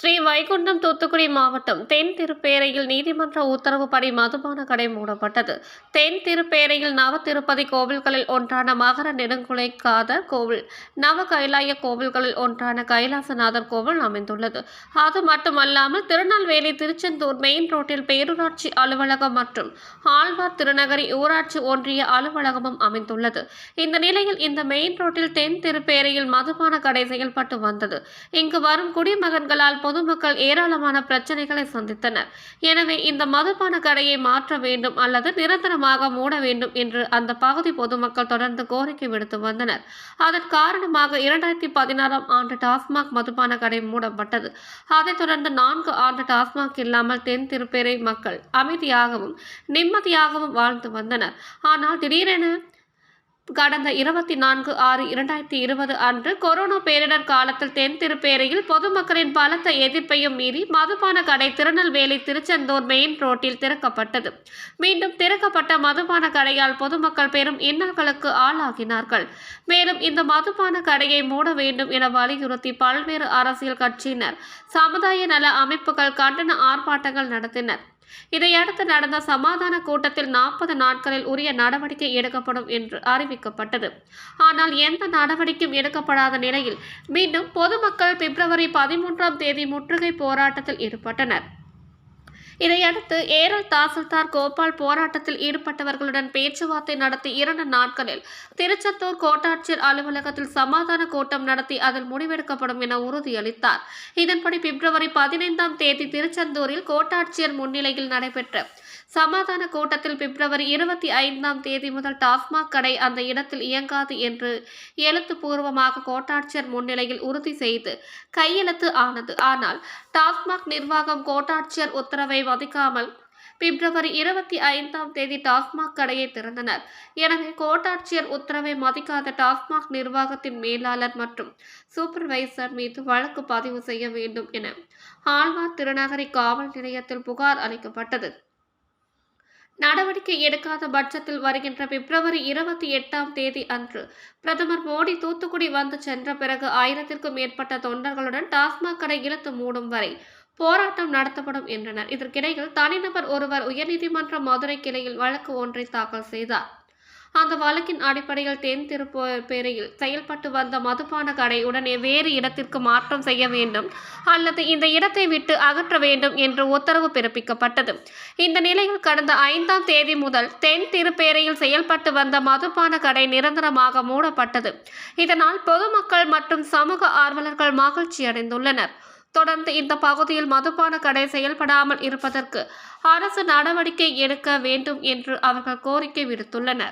ஸ்ரீ வைகுண்டம் தூத்துக்குடி மாவட்டம் தென் திருப்பேரையில் நீதிமன்ற உத்தரவுப்படி மதுபான கடை மூடப்பட்டது. தென் திருப்பேரையில் நவ திருப்பதி கோவில்களில் ஒன்றான மகர நெடுங்குலைக்காத கோவில் நவ கைலாய கோவில்களில் ஒன்றான கைலாசநாதர் கோவில் அமைந்துள்ளது. அது மட்டுமல்லாமல் திருநெல்வேலி திருச்செந்தூர் மெயின் ரோட்டில் பேரூராட்சி அலுவலகம் மற்றும் ஆழ்வார் திருநகரி ஊராட்சி ஒன்றிய அலுவலகமும் அமைந்துள்ளது. இந்த நிலையில் இந்த மெயின் ரோட்டில் தென் திருப்பேரையில் மதுபான கடை செயல்பட்டு வந்தது. இங்கு வரும் குடிமகன்களால் பொதுமக்கள் ஏராளமான பிரச்சனைகளை சந்தித்தனர். எனவே இந்த மதுபான கடையை மாற்ற வேண்டும் அல்லது நிரந்தரமாக மூட வேண்டும் என்று அந்த பகுதி பொதுமக்கள் தொடர்ந்து கோரிக்கை விடுத்து வந்தனர். அதன் காரணமாக இரண்டாயிரத்தி பதினாறாம் ஆண்டு டாஸ்மாக் மதுபான கடை மூடப்பட்டது. அதைத் தொடர்ந்து நான்கு ஆண்டு டாஸ்மாக் இல்லாமல் தென் திருப்பேரை மக்கள் அமைதியாகவும் நிம்மதியாகவும் வாழ்ந்து வந்தனர். ஆனால் திடீரென கடந்த இருபத்தி நான்கு ஆறு இரண்டாயிரத்தி இருபது அன்று கொரோனா பேரிடர் காலத்தில் தென் திருப்பேரையில் பொதுமக்களின் பலத்த எதிர்ப்பையும் மீறி மதுபான கடை திருநெல்வேலி திருச்செந்தூர் மெயின் ரோட்டில் திறக்கப்பட்டது. மீண்டும் திறக்கப்பட்ட மதுபான கடையால் பொதுமக்கள் பெரும் இன்னல்களுக்கு ஆளாகினார்கள். மேலும் இந்த மதுபான கடையை மூட வேண்டும் என வலியுறுத்தி பல்வேறு அரசியல் கட்சியினர் சமுதாய நல அமைப்புகள் கண்டன ஆர்ப்பாட்டங்கள் நடத்தினர். இதையடுத்து நடந்த சமாதான கூட்டத்தில் நாற்பது நாட்களில் உரிய நடவடிக்கை எடுக்கப்படும் என்று அறிவிக்கப்பட்டது. ஆனால் எந்த நடவடிக்கையும் எடுக்கப்படாத நிலையில் மீண்டும் பொதுமக்கள் பிப்ரவரி பதிமூன்றாம் தேதி முற்றுகை போராட்டத்தில் ஈடுபட்டனர். இதையடுத்து ஏரல் தாசில்தார் கோபால் போராட்டத்தில் ஈடுபட்டவர்களுடன் பேச்சுவார்த்தை நடத்தி இரண்டு நாட்களில் திருச்செந்தூர் கோட்டாட்சியர் அலுவலகத்தில் சமாதான கூட்டம் நடத்தி அதில் முடிவெடுக்கப்படும் என உறுதியளித்தார். இதன்படி பிப்ரவரி பதினைந்தாம் தேதி திருச்செந்தூரில் கோட்டாட்சியர் முன்னிலையில் நடைபெற்ற சமாதான கூட்டத்தில் பிப்ரவரி இருபத்தி ஐந்தாம் தேதி முதல் டாஸ்மாக் கடை அந்த இடத்தில் இயங்காது என்று எழுத்துப்பூர்வமாக கோட்டாட்சியர் முன்னிலையில் உறுதி செய்து கையெழுத்து ஆனது. ஆனால் டாஸ்மாக் நிர்வாகம் கோட்டாட்சியர் உத்தரவை மதிக்காமல் பிப்ரவரி இருபத்தி ஐந்தாம் தேதி டாஸ்மாக் கடையை திறந்தனர். எனவே கோட்டாட்சியர் உத்தரவை மதிக்காத டாஸ்மாக் நிர்வாகத்தின் மேலாளர் மற்றும் சூப்பர்வைசர் மீது வழக்கு பதிவு செய்ய வேண்டும் என ஆழ்வார் திருநகரி காவல் நிலையத்தில் புகார் அளிக்கப்பட்டது. நடவடிக்கை எடுக்காத பட்சத்தில் வருகின்ற பிப்ரவரி இருபத்தி எட்டாம் தேதி அன்று பிரதமர் மோடி தூத்துக்குடி வந்து சென்ற பிறகு ஆயிரத்திற்கும் மேற்பட்ட தொண்டர்களுடன் டாஸ்மாக் கடை இழுத்து மூடும் வரை போராட்டம் நடத்தப்படும் என்றனர். இதற்கிடையில் தனிநபர் ஒருவர் உயர்நீதிமன்ற மதுரை கிளையில் வழக்கு ஒன்றை தாக்கல் செய்தார். அந்த வழக்கின் அடிப்படையில் தென் திருப்பேரையில் செயல்பட்டு வந்த மதுபான கடை உடனே வேறு இடத்திற்கு மாற்றம் செய்ய வேண்டும். அல்லது இந்த இடத்தை விட்டு அகற்ற வேண்டும் என்று உத்தரவு பிறப்பிக்கப்பட்டது. இந்த நிலையில் கடந்த ஐந்தாம் தேதி முதல் தென் திருப்பேரையில் செயல்பட்டு வந்த மதுபான கடை நிரந்தரமாக மூடப்பட்டது. இதனால் பொதுமக்கள் மற்றும் சமூக ஆர்வலர்கள் மகிழ்ச்சி அடைந்துள்ளனர். தொடர்ந்து இந்த பகுதியில் மதுபான கடை செயல்படாமல் இருப்பதற்கு அரசு நடவடிக்கை எடுக்க வேண்டும் என்று அவர்கள் கோரிக்கை விடுத்துள்ளனர்.